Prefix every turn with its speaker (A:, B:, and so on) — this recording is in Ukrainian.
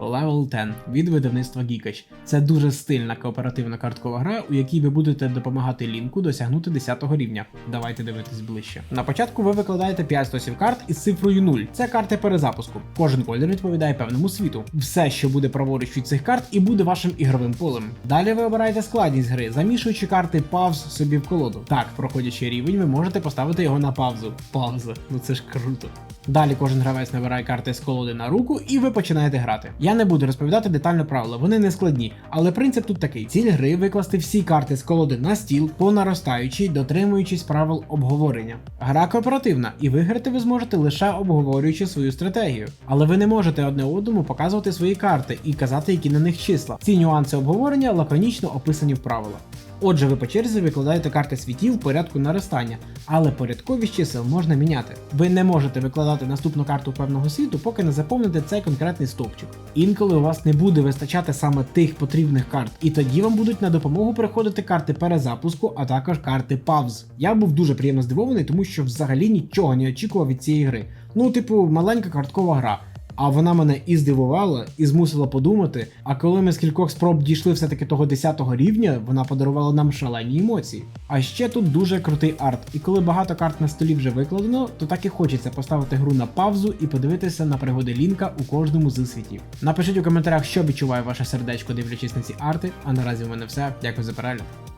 A: Level 10 від видавництва Geekage. Це дуже стильна кооперативна карткова гра, у якій ви будете допомагати лінку досягнути 10 го рівня. Давайте дивитись ближче. На початку ви викладаєте 5 стосів карт із цифрою 0. Це карти перезапуску. Кожен колір відповідає певному світу. Все, що буде праворуч від цих карт, і буде вашим ігровим полем. Далі ви обираєте складність гри, замішуючи карти павз собі в колоду. Так, проходячи рівень, ви можете поставити його на паузу. Пауза, ну це ж круто. Далі кожен гравець набирає карти з колоди на руку, і ви починаєте грати. Я не буду розповідати детально правила, вони не складні, але принцип тут такий: ціль гри викласти всі карти з колоди на стіл по наростаючій, дотримуючись правил обговорення. Гра кооперативна, і виграти ви зможете лише обговорюючи свою стратегію. Але ви не можете одне одному показувати свої карти і казати, які на них числа. Ці нюанси обговорення лаконічно описані в правилах. Отже, ви по черзі викладаєте карти світів в порядку наростання, але порядковість чисел можна міняти. Ви не можете викладати наступну карту певного світу, поки не заповните цей конкретний стовпчик. Інколи у вас не буде вистачати саме тих потрібних карт, і тоді вам будуть на допомогу приходити карти перезапуску, а також карти павз. Я був дуже приємно здивований, тому що взагалі нічого не очікував від цієї гри. Ну, типу, маленька карткова гра. А вона мене і здивувала, і змусила подумати. А коли ми з кількох спроб дійшли все-таки того 10-го рівня, вона подарувала нам шалені емоції. А ще тут дуже крутий арт, і коли багато карт на столі вже викладено, то так і хочеться поставити гру на паузу і подивитися на пригоди Лінка у кожному з світів. Напишіть у коментарях, що відчуває ваше сердечко, дивлячись на ці арти. А наразі у мене все. Дякую за перегляд.